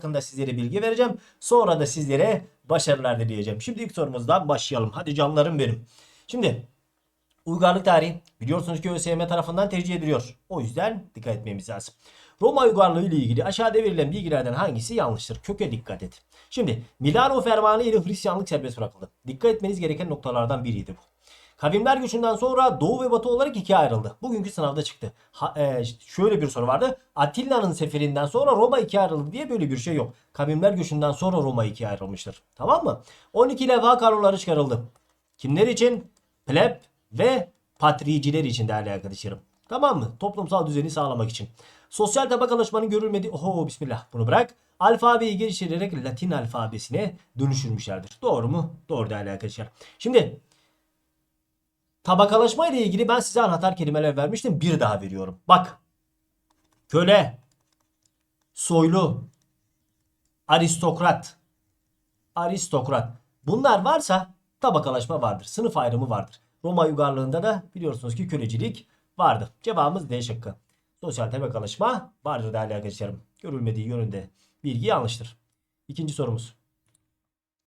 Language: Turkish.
hakkında sizlere bilgi vereceğim. Sonra da sizlere başarılar dileyeceğim. Şimdi ilk sorumuzdan başlayalım. Hadi canlarım benim. Şimdi uygarlık tarihi biliyorsunuz ki ÖSYM tarafından tercih ediliyor. O yüzden dikkat etmemiz lazım. Roma uygarlığı ile ilgili aşağıda verilen bilgilerden hangisi yanlıştır? Köke dikkat et. Şimdi Milano Fermanı ile Hristiyanlık serbest bırakıldı. Dikkat etmeniz gereken noktalardan biriydi bu. Kavimler göçünden sonra Doğu ve Batı olarak ikiye ayrıldı. Bugünkü sınavda çıktı. Ha, e, şöyle bir soru vardı. Atilla'nın seferinden sonra Roma ikiye ayrıldı diye böyle bir şey yok. Kavimler göçünden sonra Roma ikiye ayrılmıştır. Tamam mı? 12 levha kanunları çıkarıldı. Kimler için? Pleb ve patriciler için değerli arkadaşlarım. Tamam mı? Toplumsal düzeni sağlamak için. Sosyal tabakalaşmanın görülmediği... Oho bismillah bunu bırak. Alfabeyi geliştirerek Latin alfabesine dönüştürmüşlerdir. Doğru mu? Doğru değerli arkadaşlar. Şimdi tabakalaşma ile ilgili ben size anahtar kelimeler vermiştim. Bir daha veriyorum. Bak. Köle. Soylu. Aristokrat. Aristokrat. Bunlar varsa tabakalaşma vardır. Sınıf ayrımı vardır. Roma uygarlığında da biliyorsunuz ki kölecilik vardı. Cevabımız D şıkkı. Sosyal tabakalaşma vardır değerli arkadaşlarım. Görülmediği yönünde bilgi yanlıştır. İkinci sorumuz.